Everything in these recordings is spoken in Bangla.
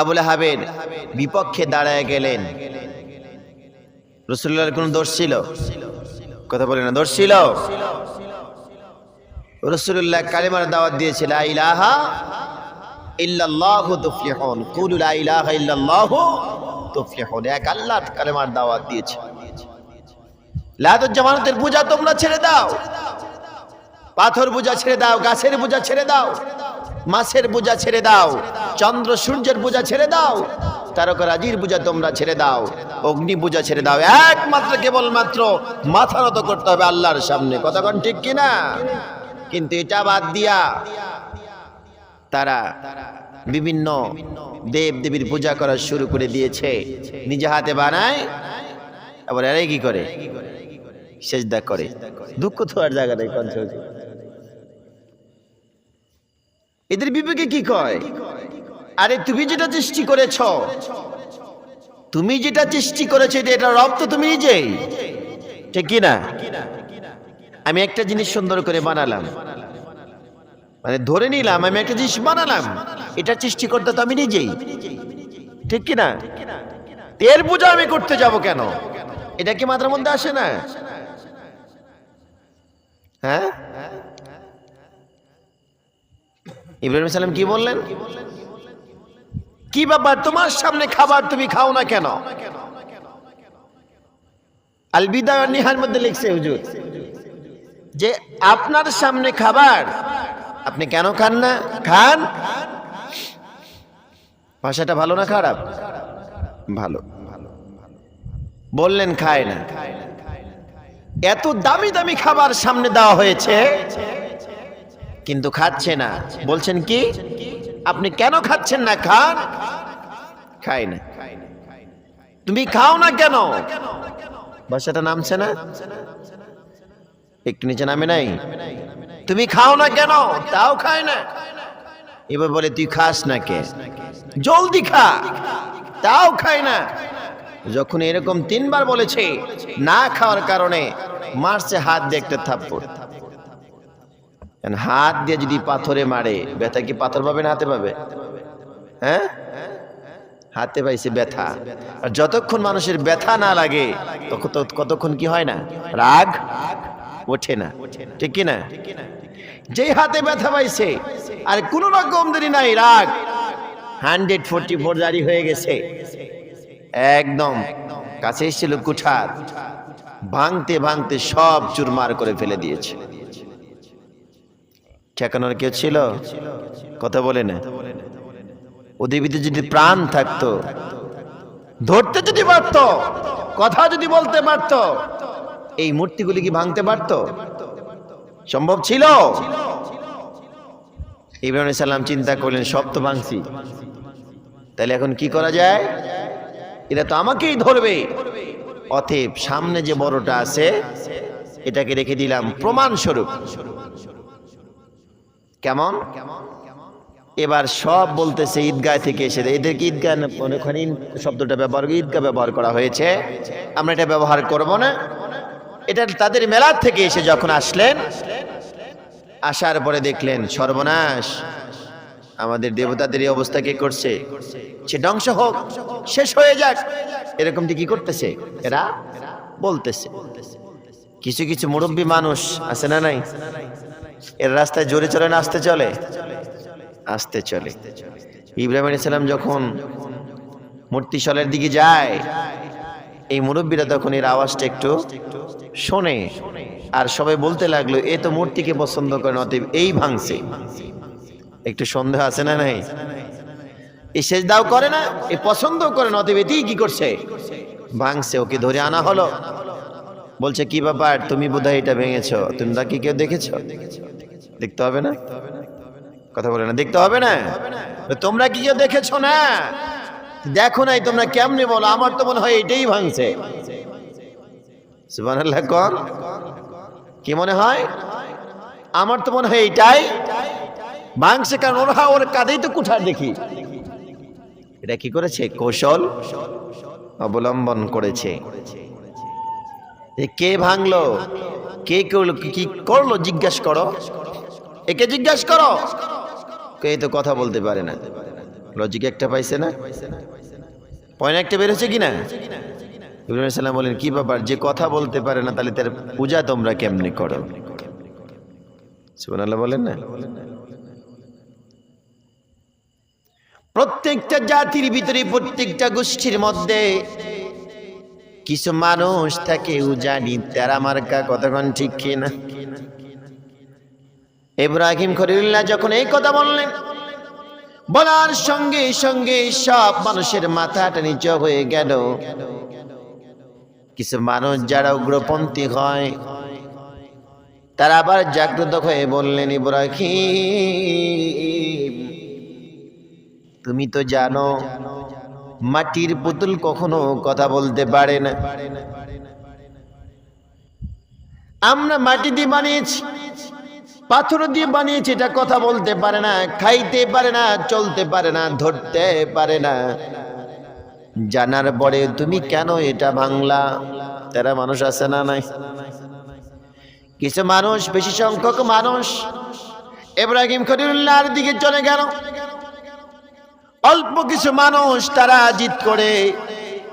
আবুল হাবের বিপক্ষে দাঁড়ায় গেলেন। রসুল্লাহর কোন দোষ ছিল? কথা বলে না, দোষ ছিল? রসুল্লাহ কালিমার দাওয়াত দিয়েছিল লা ইলাহা ইল্লাল্লাহু তুফলিহুন। কুলু লা এক আল্লাহ দাওয়াত দিয়েছে। পূজা তোমরা ছেড়ে দাও। পাথর পূজা ছেড়ে দাও, গাছের পূজা ছেড়ে দাও। মাছের পূজা ছেড়ে দাও, চন্দ্র সূর্যের পূজা ছেড়ে দাও তারকরাজির পূজা তোমরা ছেড়ে দাও, অগ্নি পূজা ছেড়ে দাও, একমাত্র কেবলমাত্র মাথা নত করতে হবে আল্লাহর সামনে। কতক্ষণ ঠিক কিনা? কিন্তু এটা বাদ দিয়া তারা বিভিন্ন দেব দেবীর পূজা করা শুরু করে দিয়েছে। নিজে হাতে বানায়, আবার এরাই কি করে? সেজদা করে। দুঃখ তো আর জায়গা নেই এদের বিবেকে কি কয়? আরে, তুমি যেটা সৃষ্টি করেছ, তুমি যেটা সৃষ্টি করেছ, এটা রব তো তুমি নিজেই। ঠিক কি না আমি একটা জিনিস সুন্দর করে বানালাম। মানে ধরে নিলাম, আমি একটা জিনিস বানালাম। এটা সৃষ্টিকর্তা তো আমি নিজেই। ঠিক কি না এর পূজা আমি করতে যাব কেন? এটা কি মাথার মধ্যে আসে না? হ্যাঁ? ইব্রাহিম সালাম কি বললেন? কি ব্যাপার? তোমার সামনে খাবার তুমি খাও না কেন? আলবিদা নিহার মধ্যে লিখছে, হুজুর, যে আপনার সামনে খাবার, আপনি কেন খান না? খান? ভাষাটা ভালো না খারাপ? ভালো। বললেন, খায় না। এত দামি দামি খাবার সামনে দেওয়া হয়েছে। কিন্তু খাচ্ছে না। বলছেন কি? আপনি কেন খাচ্ছেন না? খান। খাই না। তুমি খাও না কেন? বাসাটা নামছে না? একটু নিচে নামে নাই? তুমি খাও না কেন? তাও খায় না। এবার বলে, তুই খাস না কে? জলদি খা। তাও খায় না। যখন এরকম তিনবার বলেছে, না খাওয়ার কারণে মারছে হাত দিয়ে একটা থাপ্পড়। হাত দিয়ে যদি পাথরে মারে, ব্যথা কি পাথর পাবে না হাতে পাবে? হ্যাঁ? হাতে পাইছে ব্যথা। আর যতক্ষণ মানুষের ব্যথা না লাগে কতক্ষণ কি হয় না? রাগ ওঠে না। ঠিক কি না? যেই হাতে ব্যথা পাইছে, আর কোন রকম দেরি নাই, রাগ। হান্ড্রেড ফোরটি ফোর জারি হয়ে গেছে। একদম কাছে এসেছিল কুঠার। ভাঙতে ভাঙতে সব চুরমার করে ফেলে দিয়েছে। ঠেকানোর কেউ ছিল? কথা বলে না। ওদের যদি প্রাণ থাকতো, ধরতে যদি পারত, কথা যদি বলতে পারত, এই মূর্তিগুলি কি ভাঙতে পারত? সম্ভব ছিল? ইব্রাহিম সাল্লাম চিন্তা করলেন, সব তো ভাঙছি। তাহলে এখন কি করা যায়? এটা তো আমাকেই ধরবে। অতএব সামনে যে বড়টা আছে, এটাকে রেখে দিলাম প্রমাণ স্বরূপ কেমন? এবার সব বলতেছে ঈদগাহ থেকে এসে। এদেরকে ঈদগাহ ওখানে শব্দটা ব্যবহার ঈদগাহ ব্যবহার করা হয়েছে? আমরা এটা ব্যবহার করব না। এটা তাদের মেলার থেকে এসে যখন আসলেন, আসার পরে দেখলেন, সর্বনাশ। আমাদের দেবতাদের এই অবস্থা কে করছে? সে ধ্বংস হোক, শেষ হয়ে যাক। এরকমটি কি করতেছে? এরা বলতেছে। কিছু কিছু মুরব্বী মানুষ আছে না নাই? এর রাস্তায় জোরে চলে না আসতে চলে? আসতে চলে। ইব্রাহিম আলাইহিস সালাম যখন মূর্তিশলের দিকে যায়, এই মুরব্বীরা তখন এর আওয়াজটা একটু শোনে আর সবাই বলতে লাগল, এ তো মূর্তিকে পছন্দ করে না অতএব এই ভাঙছে। একটু সন্দেহ আছে না নাই? এই শেষ দাও করে না, এ পছন্দ করে না, অতএব এটি কি করছে? ভাঙছে, ওকে ধরে আনা হলো। বলছে, কি ব্যাপার? তুমি বোধহয় এটা ভেঙেছো। তুমি তা কি কেউ দেখেছ? দেখতে হবে না? কথা বলে না। দেখতে হবে না? তোমরা কি কেউ দেখেছ না? দেখো নাই তোমরা কেমনে বলো? আমার তো মনে হয় এটাই ভাঙছে। কি মনে হয়? আমার তো মনে হয় এইটাই ভাঙছে, কারণ ওরা ওর কাঁধেই তো কুঠার দেখি। এটা কি করেছে? কৌশল অবলম্বন করেছে। কে ভাঙলো? কে করল? কি করল? জিজ্ঞাসা করো। একে জিজ্ঞাসা করো। কে তো কথা বলতে পারে না। লজিক একটা পাইছে না? পয়েন্ট একটা বেরোচ্ছে কি না ইব্রাহিম বলেন, কি ব্যাপার? যে কথা বলতে পারে না, তাহলে তার পূজা তোমরা কেমনি করো? সুবহানাল্লাহ বলেন না। প্রত্যেকটা জাতির ভিতরে প্রত্যেকটা গোষ্ঠীর মধ্যে কিছু মানুষ থাকে উজানি, তেরা মার্কা কতক্ষণ ঠিক কিনা ইব্রাহিম খলিলুল্লাহ যখন এই কথা বললেন, বলার সঙ্গে সঙ্গে সব মানুষের মাথাটা নিচু হয়ে গেল। কিছু মানুষ যারা উগ্রপন্থী হয়, তারা আবার জাগ্রত হয়ে বললেন, ইব্রাহিম, তুমি তো জানো মাটির পুতুল কখনো কথা বলতে পারে না। আমরা মাটি দিয়ে বানিয়েছি, পাথর দিয়ে বানিয়েছি, এটা কথা বলতে পারে না, খাইতে পারে না, চলতে পারে না, ধরতে পারে না। জানার পরে তুমি কেন এটা ভাঙলা? তারা মানুষ আছে না নাই? কিছু মানুষ, বেশি সংখ্যক মানুষ। এব্রাহিম খলিলুল্লাহর দিকে চলে গেল। অল্প কিছু মানুষ তারা জিত করে,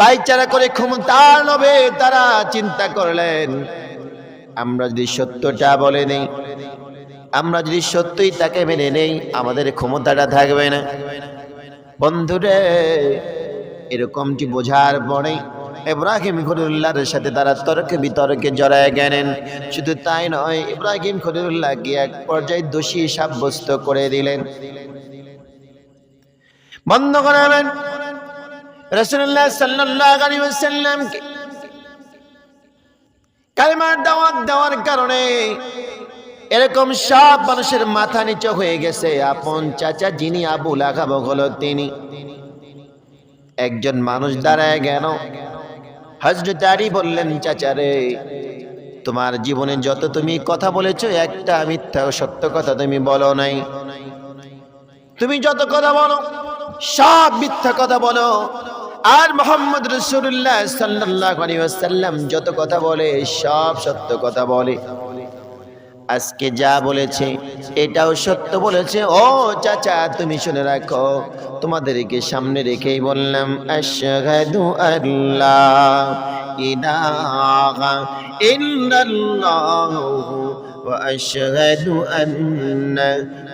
ভাইচারা করে ক্ষমতার নবে তারা চিন্তা করলেন, আমরা যদি সত্যটা বলে নেই, আমরা যদি সত্যই তাকে মেনে নেই, আমাদের ক্ষমতাটা থাকবে না। বন্ধুরে, এরকমটি বোঝার পরে ইব্রাহিম খলিলুল্লাহর সাথে তারা তর্কে বিতর্কে জড়ায় গেলেন। শুধু তাই নয়, ইব্রাহিম খলিলুল্লাহকে এক পর্যায়ে দোষী সাব্যস্ত করে দিলেন। বন্ধ করাবেন রসুল্লাহ সাল্লাল্লাহু আলাইহি ওয়াসাল্লামকে কালেমার দাওয়াত দেওয়ার কারণে এরকম সব মানুষের মাথা নিচু হয়ে গেছে। আপন চাচা যিনি আবু লাগাব হলো তিনি। একজন মানুষ দাঁড়ায় গেল। হজরত আলী বললেন চাচারে তোমার জীবনে যত তুমি কথা বলেছ, একটা মিথ্যা সত্য কথা তুমি বলো নাই। তুমি যত কথা বলো সব মিথ্যা কথা বলো। আর মোহাম্মদ রসুল্লাহ সাল্লাহ সাল্লাম যত কথা বলে, সব সত্য কথা বলে। আজকে যা বলেছে, এটাও সত্য বলেছে। ও চাচা, তুমি শুনে রাখো, তোমাদেরকে সামনে রেখেই বললাম আল্লাহ وأشهد أن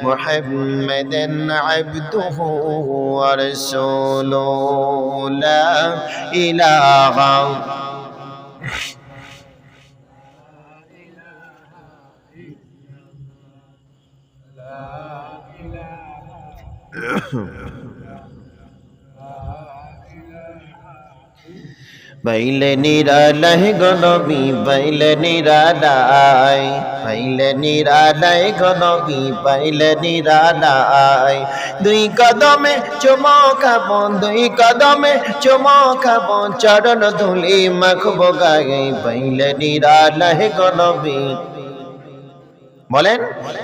محمدا عبده ورسوله لا إله বাইলে নিরালয় গনবি বাইলে নিরালায় বাইলে নিরালয় গনবি বাইলে নিরালায় দুই কদমে চমকাব দুই কদমে চমকাব চরণ ধুলি মাখব গায়ে বাইলে নিরালয় গনবি বলেন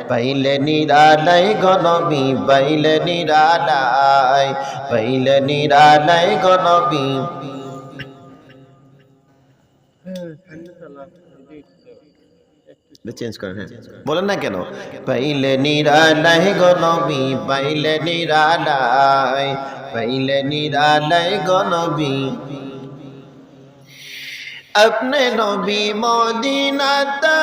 পাইলে নিরালয় গনবি পাইলে নিরালয় পাইলে নিরালয় গনবি চেঞ্জ করেন হ্যাঁ বলেন না কেন পাইলে নিরালয় গনবি পাইলে নিরালয় পাইলে নিরালয় গনবি अपने नबी मदीनाता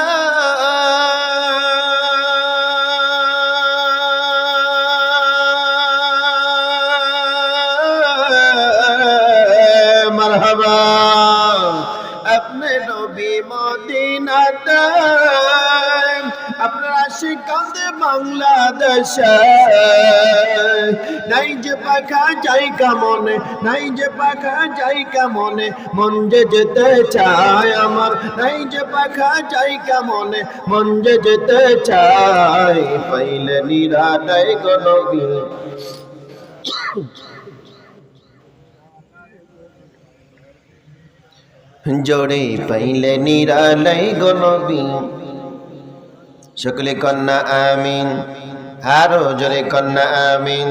मरहबा अपने नबी मदीनाता আশিকান্দে বাংলাদেশ। নাই যে পাখা যাই কামনে নাই যে পাখা যাই কামনে মন যে যেতে চায় আমার। নাই যে পাখা যাই কামনে মন যে যেতে চায়। পাইলে নিরাটাই গনবি জোরে পাইলে নিরালাই গনবি সকলে কন্যা, আমিন। আরও জোরে কন্যা, আমিন।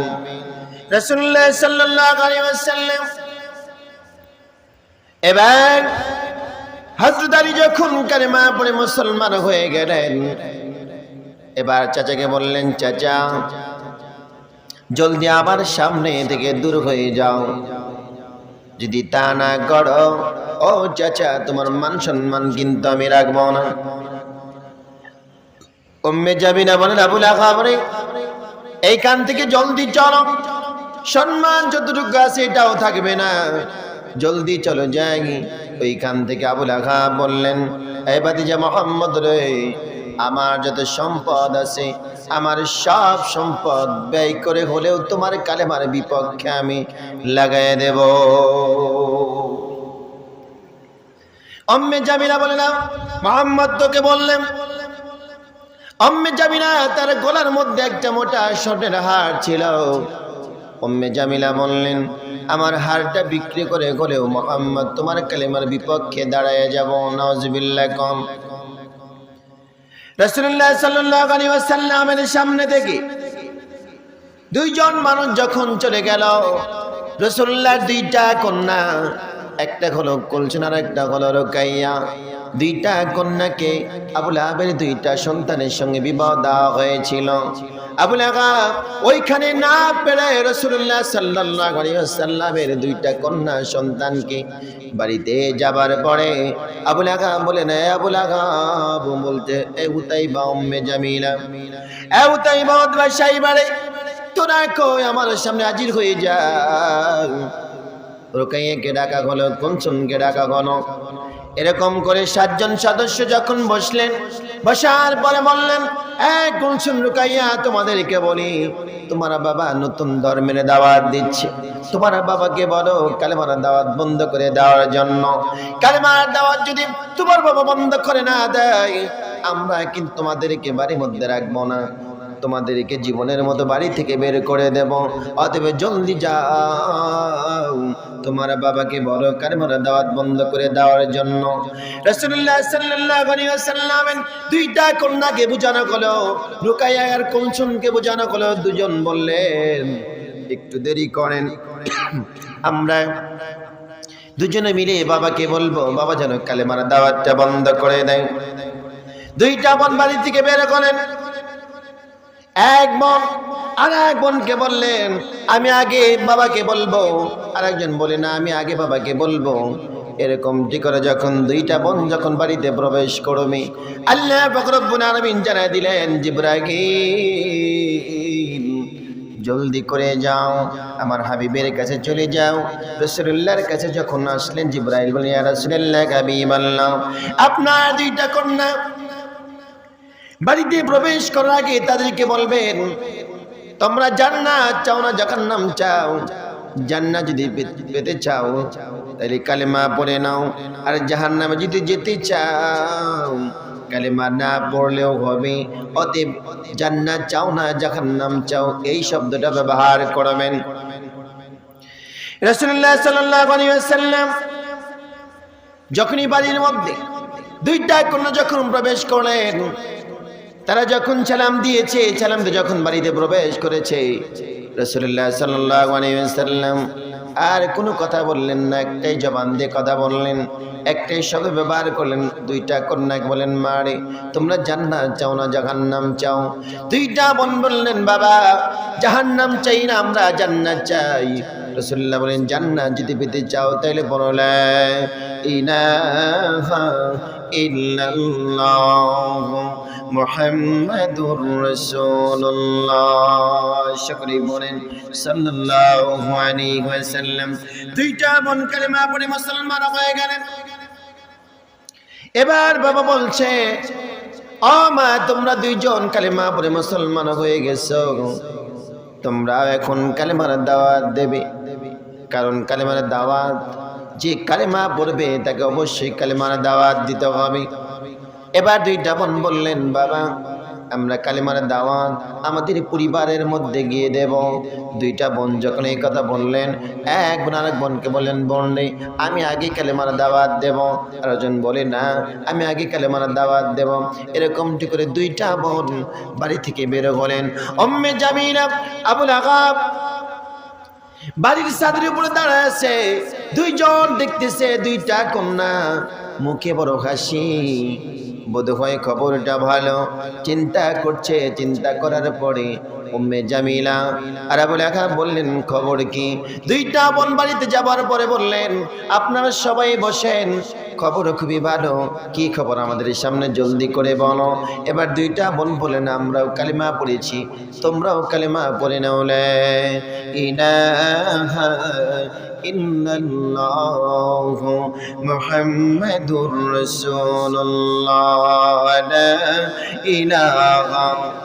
এবার হযরত আলী যখন কালেমা পড়ে মুসলমান হয়ে গেলেন, এবার চাচাকে বললেন, চাচা, জলদি আমার সামনে থেকে দূর হয়ে যাও। যদি তা না করো, ও চাচা, তোমার মান সম্মান কিন্তু আমি রাখব না। উম্মে জামিনা বলেন, আবুল আখাবরে এইখান থেকে জলদি চলো। সম্মান যতটুকু আছে এটাও থাকবে না। জলদি চলো যাই। ওইখান থেকে আবুল আখা বললেন এই বাতিজা মোহাম্মদ রে, আমার যত সম্পদ আছে, আমার সব সম্পদ ব্যয় করে হলেও তোমার কালেমার বিপক্ষে আমি লাগাই দেব। অম্মে জামিলা বলে, না, মোহাম্মদ তোকে বললেন অম্মে জামিলা তার গলার মধ্যে একটা মোটা শটের হার ছিল। অম্মে জামিলা বললেন, আমার হারটা বিক্রি করে গলেও মোহাম্মদ, তোমার কালেমার বিপক্ষে দাঁড়ায় যাব নজবিল্লা কম। রসুল্লাহ ওয়াসাল্লামের সামনে থেকে দুইজন মানুষ যখন চলে গেল রসুল্লাহ দুইটা কন্যা, একটা হলো কুলসুন আর একটা হলো রোকাইয়া। দুইটা কন্যাকে আবুল আবের দুইটা সন্তানের সঙ্গে বিবাহ দেওয়া হয়েছিল। আবুল আগা ওইখানে না পেরে রসুল্লাহ সাল্লাহ সাল্লামের দুইটা কন্যা সন্তানকে বাড়িতে যাবার পরে আবুল আগা বলে, না আবুল আগা বলতে, এ উতাই বা উম্মে জামিলা। এ উতাই বা বাসাই বাড়ে, তোরা কই আমার সামনে হাজির হয়ে যা রোকাইয়াকে ডাকা হলো, কনসুনকে ডাকা হলো। এরকম করে সাতজন সদস্য যখন বসলেন, বসার পরে বললেন, এক কনসুন রুকাইয়া তোমাদেরকে বলি, তোমার বাবা নতুন ধর্মের দাওয়াত দিচ্ছে। তোমার বাবাকে বলো, কালেমার দাওয়াত বন্ধ করে দেওয়ার জন্য। কালেমার দাওয়াত যদি তোমার বাবা বন্ধ করে না দেয়, আমরা কিন্তু তোমাদেরকে বাড়ির মধ্যে রাখব না। তোমাদেরকে জীবনের মতো বাড়ি থেকে বের করে দেব। অতএব জলদি যাও। তোমার বাবাকে বলো কারমার দাওয়াত বন্ধ করে দেওয়ার জন্য। রাসূলুল্লাহ সাল্লাল্লাহু আলাইহি দুইটা কন্যাকে বোঝানো হলো, রুকাইয়া আর কুলসুমকে বোঝানো হলো। দুজন বললেন, একটু দেরি করেন। আমরা দুজনে মিলে বাবাকে বলব, বাবা যেন কালেমার দাওয়াতটা বন্ধ করে দেয়। দুইটা বোন বাড়ি থেকে বের করেন এক বোন, আর এক বোনকে বললেন, আমি আগে বাবাকে বলব। আর একজন বলে, না, আমি আগে বাবাকে বলব। এরকমটি করে যখন দুইটা বোন যখন বাড়িতে প্রবেশ করবে, আল্লাহ ফকরব্বুল আলমিন জানাই দিলেন জিব্রাহিম জলদি করে যাও, আমার হাবিবের কাছে চলে যাও। রসুল্লাহর কাছে যখন আসলেন জিব্রাহিম বলে রসুল্লাহ হাবিব আল্লাহ আপনার দুইটা কন্যা বাড়িতে প্রবেশ করার আগে তাদেরকে বলবেন, তোমরা জান্নাত চাও না জাহান্নাম চাও? জান্নাত যদি পেতে চাও, তাহলে কালেমা পড়ে নাও। আর জাহান্নামে যদি যেতে চাও, কালেমা না পড়লেও হবে। অতএব জান্নাত চাও না জাহান্নাম চাও, এই শব্দটা ব্যবহার করবেন। আলাইহি ওয়াসাল্লাম যখনই বাড়ির মধ্যে দুইটা কন্যা যখন প্রবেশ করলেন তারা যখন সালাম দিয়েছে সালাম দিয়ে যখন বাড়িতে প্রবেশ করেছে রসুল্লাহ সাল্লাম আর কোনো কথা বললেন না, একটাই জবান দিয়ে কথা বললেন, একটাই শব্দ ব্যবহার করলেন, দুইটা কন্যাকে বলেন মারে তোমরা জান্নাত চাও না, জাহান্নাম চাও? দুইটা বোন বললেন, বাবা, জাহান্নাম চাই না, আমরা জান্নাত চাই। রসুল্লাহ বলেন জান্নাত যদি পেতে চাও, তাহলে বললে দুইটা হয়ে এবার বাবা বলছে, ও মা, তোমরা দুইজন কালেমা পড়ে মুসলমান হয়ে গেছো। তোমরা এখন কালেমার দাওয়াত দেবে। কারণ কালেমার দাওয়াত যে কালেমা পড়বে তাকে অবশ্যই কালেমার দাওয়াত দিতে হবে। এবার দুইটা বোন বললেন, বাবা, আমরা কালেমার দাওয়াত আমাদের পরিবারের মধ্যে গিয়ে দেব। দুইটা বোন যখন এই কথা বললেন, এক বোন আরেক বোনকে বললেন, বোন আমি আগে কালেমার দাওয়াত দেব। আরেকজন বলে, না, আমি আগে কালেমার দাওয়াত দেব। এরকমটি করে দুইটা বোন বাড়ি থেকে বেরো হলেন। অম্মে জামিনা আবুল আগাব বাড়ির ছাদের উপরে দাঁড়ায় আছে। দুইজন দেখতেছে দুইটা কন্যা। মুখে বড় হাসি বোধ হয় খবরটা ভালো। চিন্তা করছে, চিন্তা করার পরে উম্মে জামিলা আবু লেখা বললেন, খবর কি? দুইটা বোন বাড়িতে যাবার পরে বললেন, আপনারা সবাই বসেন, খবর খুবই ভালো। কি খবর আমাদের সামনে জলদি করে বলো? এবার দুইটা বোন বলেন আমরাও কালিমা পড়েছি, তোমরাও কালিমা পড়ে নাও লে ইলাহা ইল্লাল্লাহ মুহাম্মাদুর রাসূলুল্লাহ লা ইলাহা